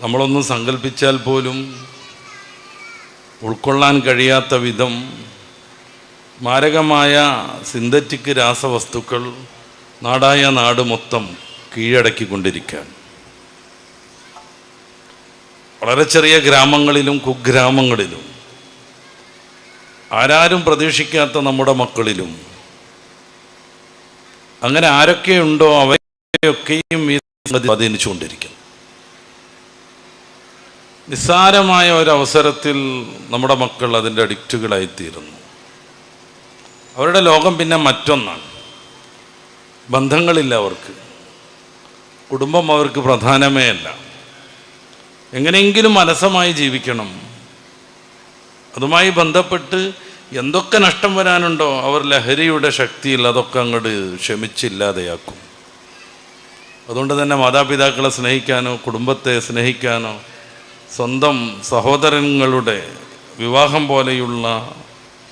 നമ്മളൊന്നും സങ്കല്പിച്ചാൽ പോലും ഉൾക്കൊള്ളാൻ കഴിയാത്ത വിധം മാരകമായ സിന്തറ്റിക് രാസവസ്തുക്കൾ നാടായ നാട് മൊത്തം കീഴടക്കിക്കൊണ്ടിരിക്കുകയാണ്. വളരെ ചെറിയ ഗ്രാമങ്ങളിലും കുഗ്രാമങ്ങളിലും ആരാരും പ്രതീക്ഷിക്കാത്ത നമ്മുടെ മക്കളിലും അങ്ങനെ ആരൊക്കെയുണ്ടോ അവയൊക്കെയും ഈ സംഗതി സ്വാധീനിച്ചുകൊണ്ടിരിക്കുന്നു. നിസ്സാരമായ ഒരവസരത്തിൽ നമ്മുടെ മക്കൾ അതിന്റെ അഡിക്റ്റുകളായിത്തീരുന്നു. അവരുടെ ലോകം പിന്നെ മറ്റൊന്നാണ്. ബന്ധങ്ങളില്ല അവർക്ക്. കുടുംബം അവർക്ക് പ്രധാനമേ അല്ല. എങ്ങനെയെങ്കിലും അലസമായി ജീവിക്കണം. അതുമായി ബന്ധപ്പെട്ട് എന്തൊക്കെ നഷ്ടം വരാനുണ്ടോ അവർ ലഹരിയുടെ ശക്തിയിൽ അതൊക്കെ അങ്ങോട്ട് ക്ഷമിച്ചില്ലാതെയാക്കും. അതുകൊണ്ട് തന്നെ മാതാപിതാക്കളെ സ്നേഹിക്കാനോ കുടുംബത്തെ സ്നേഹിക്കാനോ സ്വന്തം സഹോദരങ്ങളുടെ വിവാഹം പോലെയുള്ള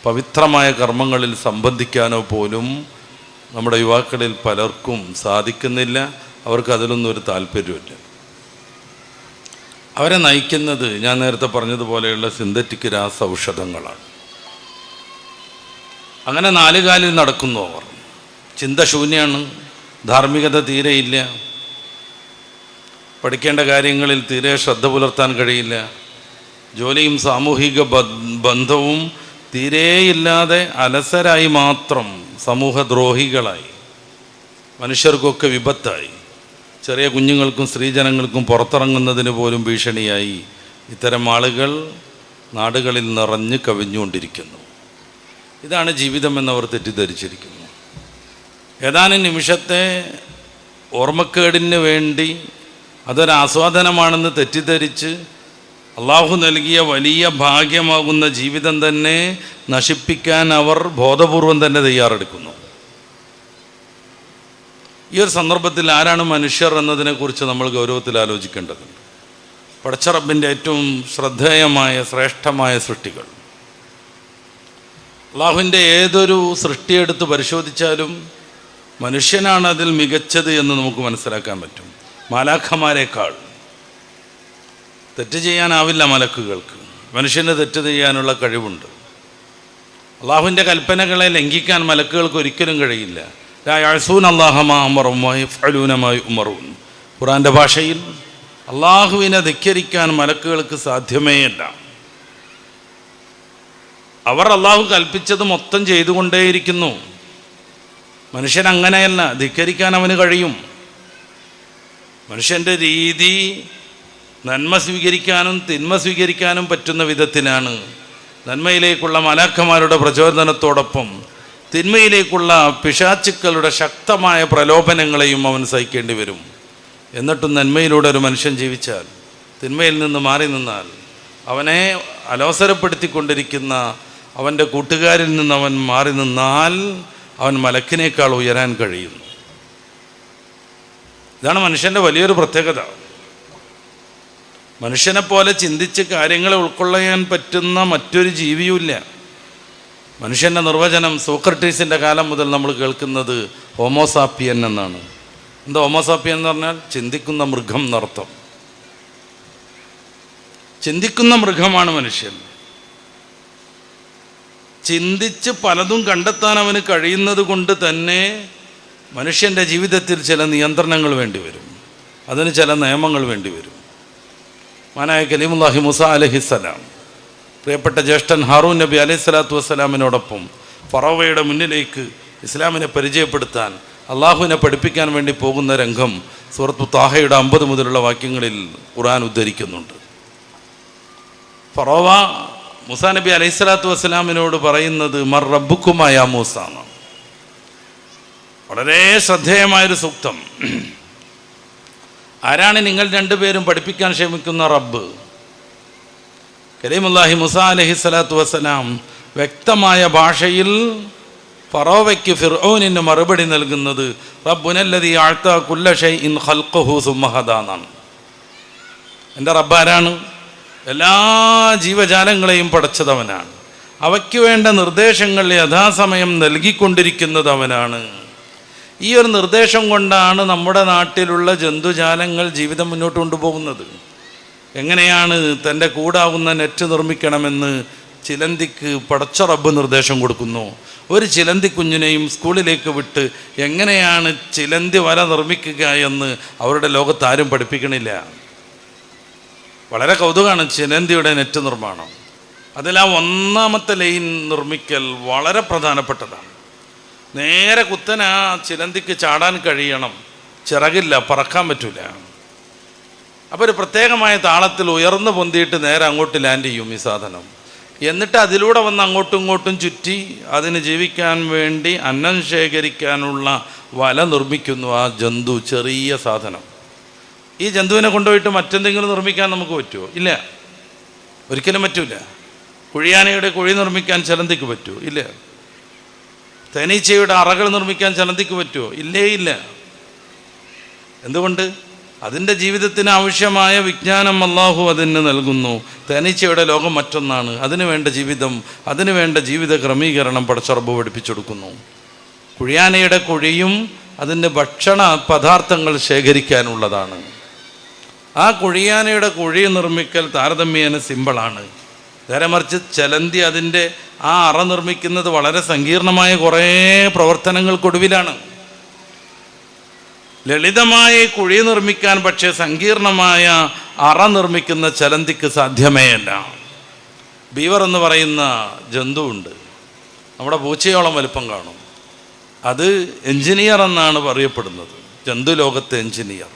പവിത്രമായ കർമ്മങ്ങളിൽ സംബന്ധിക്കാനോ പോലും നമ്മുടെ യുവാക്കളിൽ പലർക്കും സാധിക്കുന്നില്ല. അവർക്ക് അതിലൊന്നും ഒരു താല്പര്യമില്ല അവരെ നയിക്കുന്നത് ഞാൻ നേരത്തെ പറഞ്ഞതുപോലെയുള്ള സിന്തറ്റിക് രാസ ഔഷധങ്ങളാണ് അങ്ങനെ നാലുകാലിൽ നടക്കുന്നു അവർ. ചിന്തശൂന്യാണ് ധാർമ്മികത തീരെയില്ല. പഠിക്കേണ്ട കാര്യങ്ങളിൽ തീരെ ശ്രദ്ധ പുലർത്താൻ കഴിയില്ല. ജോലിയും സാമൂഹിക ബന്ധവും തീരെയില്ലാതെ അലസരായി മാത്രം സമൂഹദ്രോഹികളായി. മനുഷ്യർക്കൊക്കെ വിപത്തായി. ചെറിയ കുഞ്ഞുങ്ങൾക്കും സ്ത്രീജനങ്ങൾക്കും പുറത്തിറങ്ങുന്നതിന് പോലും ഭീഷണിയായി. ഇത്തരം ആളുകൾ നാടുകളിൽ നിറഞ്ഞു കവിഞ്ഞുകൊണ്ടിരിക്കുന്നു. ഇതാണ് ജീവിതം എന്നവർ തെറ്റിദ്ധരിച്ചിരിക്കുന്നു. ഏതാനും നിമിഷത്തെ ഓർമ്മക്കേടിന് വേണ്ടി അതൊരു ആസ്വാദനമാണെന്ന് തെറ്റിദ്ധരിച്ച് അള്ളാഹു നൽകിയ വലിയ ഭാഗ്യമാകുന്ന ജീവിതം തന്നെ നശിപ്പിക്കാൻ അവർ ബോധപൂർവം തന്നെ തയ്യാറെടുക്കുന്നു. ഈ ഒരു സന്ദർഭത്തിൽ ആരാണ് മനുഷ്യർ എന്നതിനെക്കുറിച്ച് നമ്മൾ ഗൗരവത്തിൽ ആലോചിക്കേണ്ടതുണ്ട്. പടച്ചറബിന്റെ ഏറ്റവും ശ്രദ്ധേയമായ ശ്രേഷ്ഠമായ സൃഷ്ടികൾ. അള്ളാഹുവിന്റെ ഏതൊരു സൃഷ്ടിയെടുത്ത് പരിശോധിച്ചാലും മനുഷ്യനാണ് അതിൽ മികച്ചത് എന്ന് നമുക്ക് മനസ്സിലാക്കാൻ പറ്റും. മാലാഖമാരെക്കാൾ തെറ്റ് ചെയ്യാനാവില്ല മലക്കുകൾക്ക്. മനുഷ്യന് തെറ്റ് ചെയ്യാനുള്ള കഴിവുണ്ട്. അള്ളാഹുവിന്റെ കൽപ്പനകളെ ലംഘിക്കാൻ മലക്കുകൾക്ക് ഒരിക്കലും കഴിയില്ല. രാസൂൻ അള്ളാഹമാ അമറുമായി ഫലൂനമായി ഉമറൂൻ ഖുറാന്റെ ഭാഷയിൽ അള്ളാഹുവിനെ ധിക്കരിക്കാൻ മലക്കുകൾക്ക് സാധ്യമേയല്ല അവർ അള്ളാഹു കൽപ്പിച്ചത് മൊത്തം ചെയ്തുകൊണ്ടേയിരിക്കുന്നു. മനുഷ്യൻ അങ്ങനെയല്ല ധിക്കരിക്കാൻ അവന് കഴിയും. മനുഷ്യന്റെ രീതി നന്മ സ്വീകരിക്കാനും തിന്മ സ്വീകരിക്കാനും പറ്റുന്ന വിധത്തിലാണ്. നന്മയിലേക്കുള്ള മലാഖമാരുടെ പ്രചോദനത്തോടൊപ്പം തിന്മയിലേക്കുള്ള പിശാച്ചുക്കളുടെ ശക്തമായ പ്രലോഭനങ്ങളെയും അവൻ സഹിക്കേണ്ടി വരും. എന്നിട്ടും നന്മയിലൂടെ ഒരു മനുഷ്യൻ ജീവിച്ചാൽ തിന്മയിൽ നിന്ന് മാറി നിന്നാൽ അവനെ അലോസരപ്പെടുത്തിക്കൊണ്ടിരിക്കുന്ന അവന്റെ കൂട്ടുകാരിൽ നിന്ന് അവൻ മാറി നിന്നാൽ അവൻ മലക്കിനേക്കാൾ ഉയരാൻ കഴിയുന്നു. ഇതാണ് മനുഷ്യന്റെ വലിയൊരു പ്രത്യേകത. മനുഷ്യനെ പോലെ ചിന്തിച്ച് കാര്യങ്ങളെ ഉൾക്കൊള്ളാൻ പറ്റുന്ന മറ്റൊരു ജീവിയുമില്ല. മനുഷ്യന്റെ നിർവചനം സോക്രട്ടീസിന്റെ കാലം മുതൽ നമ്മൾ കേൾക്കുന്നത് ഹോമോസാപ്പിയൻ എന്നാണ്. എന്താ ഹോമോസാപ്പിയൻ എന്ന് പറഞ്ഞാൽ ചിന്തിക്കുന്ന മൃഗം എന്നർത്ഥം. ചിന്തിക്കുന്ന മൃഗമാണ് മനുഷ്യൻ. ചിന്തിച്ച് പലതും കണ്ടെത്താൻ അവന് കഴിയുന്നത് കൊണ്ട് തന്നെ മനുഷ്യന്റെ ജീവിതത്തിൽ ചില നിയന്ത്രണങ്ങൾ വേണ്ടി വരും. അതിന് ചില നിയമങ്ങൾ വേണ്ടി വരും. മാനായ കലീമുല്ലാഹി മുസ അലഹിസ്സലാം പ്രിയപ്പെട്ട ജ്യേഷ്ഠൻ ഹാറൂൻ നബി അലൈഹി സ്വലാത്തു വസ്സലാമിനോടൊപ്പം ഫറോവയുടെ മുന്നിലേക്ക് ഇസ്ലാമിനെ പരിചയപ്പെടുത്താൻ അള്ളാഹുവിനെ പഠിപ്പിക്കാൻ വേണ്ടി പോകുന്ന രംഗം സൂറത്തു താഹയുടെ അമ്പത് മുതലുള്ള വാക്യങ്ങളിൽ ഖുർആൻ ഉദ്ധരിക്കുന്നുണ്ട്. ഫറോവ മുസാ നബി അലൈഹി സ്വലാത്തു വസ്സലാമിനോട് പറയുന്നത് മർ റബ്ബുക്കുമായ മൂസ എന്നാണ്. വളരെ ശ്രദ്ധേയമായൊരു സൂക്തം. ആരാണ് നിങ്ങൾ രണ്ടുപേരും പഠിപ്പിക്കാൻ ശ്രമിക്കുന്ന റബ്ബ്? കരീമുല്ലാഹി മുസ അലഹി സ്വലാത്തു വസ്സലാം വ്യക്തമായ ഭാഷയിൽ ഫറോവയ്ക്ക് ഫിർഔനിന് മറുപടി നൽകുന്നത് റബ്ബുനല്ലതി ആഴ്ത്ത കുല്ലഷൈ ഇൻ ഹൽക്കഹു സുമഹദ എന്റെ റബ്ബാരാണ് എല്ലാ ജീവജാലങ്ങളെയും പടച്ചതവനാണ്. അവയ്ക്ക് വേണ്ട നിർദ്ദേശങ്ങൾ യഥാസമയം നൽകിക്കൊണ്ടിരിക്കുന്നത് അവനാണ് ഈ ഒരു നിർദ്ദേശം കൊണ്ടാണ് നമ്മുടെ നാട്ടിലുള്ള ജന്തുജാലങ്ങൾ ജീവിതം മുന്നോട്ട് കൊണ്ടുപോകുന്നത്. എങ്ങനെയാണ് തന്റെ കൂടാവുന്ന നെറ്റ് നിർമ്മിക്കണമെന്ന് ചിലന്തിക്ക് പടച്ച റബ്ബ് നിർദ്ദേശം കൊടുക്കുന്നു. ഒരു ചിലന്തി കുഞ്ഞിനെയും സ്കൂളിലേക്ക് വിട്ട് എങ്ങനെയാണ് ചിലന്തി വല നിർമ്മിക്കുക എന്ന് അവരുടെ ലോകത്ത് ആരും പഠിപ്പിക്കണില്ല. വളരെ കൗതുകമാണ് ചിലന്തിയുടെ നെറ്റ് നിർമ്മാണം. അതിൽ ആ ഒന്നാമത്തെ ലൈൻ നിർമ്മിക്കൽ വളരെ പ്രധാനപ്പെട്ടതാണ്. നേരെ കുത്തന ആ ചിലന്തിക്ക് ചാടാൻ കഴിയണം. ചിറകില്ല പറക്കാൻ പറ്റൂല. അപ്പോൾ ഒരു പ്രത്യേകമായ താളത്തിൽ ഉയർന്നു പൊന്തിയിട്ട് നേരെ അങ്ങോട്ട് ലാൻഡ് ചെയ്യും ഈ സാധനം. എന്നിട്ട് അതിലൂടെ വന്ന് അങ്ങോട്ടും ഇങ്ങോട്ടും ചുറ്റി അതിന് ജീവിക്കാൻ വേണ്ടി അന്നം ശേഖരിക്കാനുള്ള വല നിർമ്മിക്കുന്നു ആ ജന്തു ചെറിയ സാധനം. ഈ ജന്തുവിനെ കൊണ്ടുപോയിട്ട് മറ്റെന്തെങ്കിലും നിർമ്മിക്കാൻ നമുക്ക് പറ്റുമോ? ഇല്ല. ഒരിക്കലും പറ്റൂല. കുഴിയാനയുടെ കുഴി നിർമ്മിക്കാൻ ചിലന്തിക്ക് പറ്റുമോ ഇല്ല. തേനീച്ചയുടെ അറകൾ നിർമ്മിക്കാൻ ചലന്തിക്ക് പറ്റുമോ? ഇല്ലേ ഇല്ല. എന്തുകൊണ്ട്? അതിന്റെ ജീവിതത്തിന് ആവശ്യമായ വിജ്ഞാനം അള്ളാഹു അതിന് നൽകുന്നു. തേനീച്ചയുടെ ലോകം മറ്റൊന്നാണ്. അതിനു വേണ്ട ജീവിതം അതിനു വേണ്ട ജീവിത ക്രമീകരണം പടച്ചറബ് പഠിപ്പിച്ചെടുക്കുന്നു. കുഴിയാനയുടെ കുഴിയും അതിന്റെ ഭക്ഷണ പദാർത്ഥങ്ങൾ ശേഖരിക്കാനുള്ളതാണ്. ആ കുഴിയാനയുടെ കുഴി നിർമ്മിക്കൽ താരതമ്യേന സിമ്പിളാണ്. നേരെ മറിച്ച് ചലന്തി അതിന്റെ ആ അറ നിർമ്മിക്കുന്നത് വളരെ സങ്കീർണമായ കുറേ പ്രവർത്തനങ്ങൾക്കൊടുവിലാണ്. ലളിതമായ കുഴി നിർമ്മിക്കാൻ പക്ഷേ സങ്കീർണമായ അറ നിർമ്മിക്കുന്ന ചലന്തിക്ക് സാധ്യമേ അല്ല ബീവർ എന്ന് പറയുന്ന ജന്തുവുണ്ട്. നമ്മുടെ പൂച്ചയോളം വലുപ്പം കാണും. അത് എഞ്ചിനീയർ എന്നാണ് പറയപ്പെടുന്നത്. ജന്തു ലോകത്തെ എഞ്ചിനീയർ.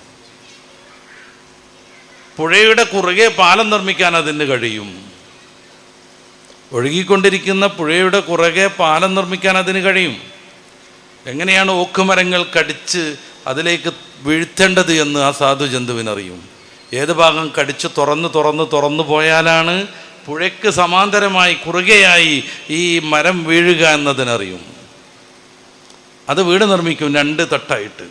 പുഴയുടെ കുറുകെ പാലം നിർമ്മിക്കാൻ അതിന് കഴിയും. ഒഴുകിക്കൊണ്ടിരിക്കുന്ന പുഴയുടെ കുറകെ പാലം നിർമ്മിക്കാൻ അതിന് കഴിയും. എങ്ങനെയാണ് ഓക്കുമരങ്ങൾ കടിച്ച് അതിലേക്ക് വീഴ്ത്തേണ്ടത് എന്ന് ആ സാധു ജന്തുവിനറിയും ഏത് ഭാഗം കടിച്ച് തുറന്ന് തുറന്ന് തുറന്നു പോയാലാണ് പുഴയ്ക്ക് സമാന്തരമായി കുറുകയായി ഈ മരം വീഴുക എന്നതിനറിയും. അത് വീട് നിർമ്മിക്കും രണ്ട് തട്ടായിട്ട്.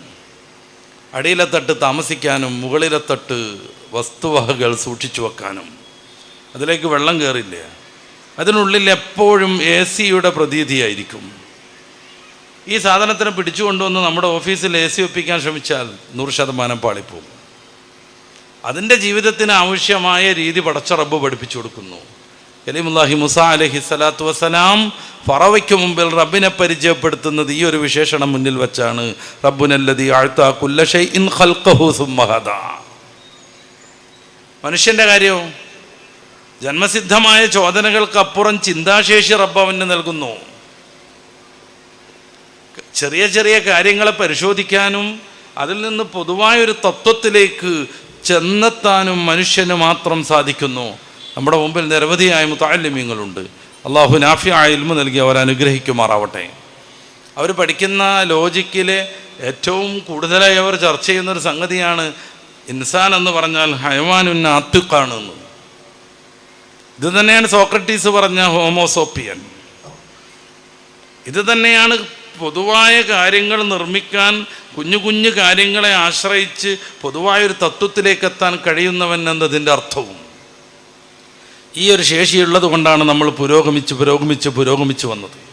അടിയിലെ തട്ട് താമസിക്കാനും മുകളിലെ തട്ട് വസ്തുവകകൾ സൂക്ഷിച്ചു വെക്കാനും. അതിലേക്ക് വെള്ളം കയറില്ല അതിനുള്ളിൽ എപ്പോഴും എ സിയുടെ പ്രതീതിയായിരിക്കും. ഈ സാധനത്തിനെ പിടിച്ചു കൊണ്ടുവന്ന് നമ്മുടെ ഓഫീസിൽ എ സി ഒപ്പിക്കാൻ ശ്രമിച്ചാൽ നൂറ് ശതമാനം പാളിപ്പോകും. അതിന്റെ ജീവിതത്തിന് ആവശ്യമായ രീതി പടച്ച റബ്ബ് പഠിപ്പിച്ചു കൊടുക്കുന്നു. കലീമുല്ലാഹി മുസ അലഹി സ്വലാത്തു വസ്സലാം ഫറവയ്ക്ക് മുമ്പിൽ റബ്ബിനെ പരിചയപ്പെടുത്തുന്നത് ഈ ഒരു വിശേഷണം മുന്നിൽ വെച്ചാണ്. റബ്ബുനല്ലതി ആഴ്ത്ത കുല്ലഷൈ ഇൻ ഖൽഖഹു സുമ്മഹദ മനുഷ്യന്റെ കാര്യവും ജന്മസിദ്ധമായ ചോദനകൾക്കപ്പുറം ചിന്താശേഷി റബ്ബ് അവന് നൽകുന്നു. ചെറിയ ചെറിയ കാര്യങ്ങളെ പരിശോധിക്കാനും അതിൽ നിന്ന് പൊതുവായ ഒരു തത്വത്തിലേക്ക് ചെന്നെത്താനും മനുഷ്യന് മാത്രം സാധിക്കുന്നു. നമ്മുടെ മുമ്പിൽ നിരവധിയായ മുത്താലിമ്യങ്ങളുണ്ട് അള്ളാഹു നാഫി ഇൽമ നൽകി അവർ അനുഗ്രഹിക്കുമാറാവട്ടെ. അവർ പഠിക്കുന്ന ലോജിക്കിലെ ഏറ്റവും കൂടുതലായി അവർ ചർച്ച ചെയ്യുന്ന ഒരു സംഗതിയാണ് ഇൻസാൻ എന്ന് പറഞ്ഞാൽ ഹയവാനുന്ന ആത്തുക്കാണ് എന്ന് ഇത് തന്നെയാണ് സോക്രട്ടീസ് പറഞ്ഞ ഹോമോസോപ്പിയൻ ഇത് തന്നെയാണ് പൊതുവായ കാര്യങ്ങൾ നിർമ്മിക്കാൻ കുഞ്ഞു കുഞ്ഞു കാര്യങ്ങളെ ആശ്രയിച്ച് പൊതുവായൊരു തത്വത്തിലേക്ക് എത്താൻ കഴിയുന്നവൻ എന്നതിന്റെ അർത്ഥവും. ഈ ഒരു ശേഷിയുള്ളത് കൊണ്ടാണ് നമ്മൾ പുരോഗമിച്ച് പുരോഗമിച്ച് പുരോഗമിച്ച് വന്നത്.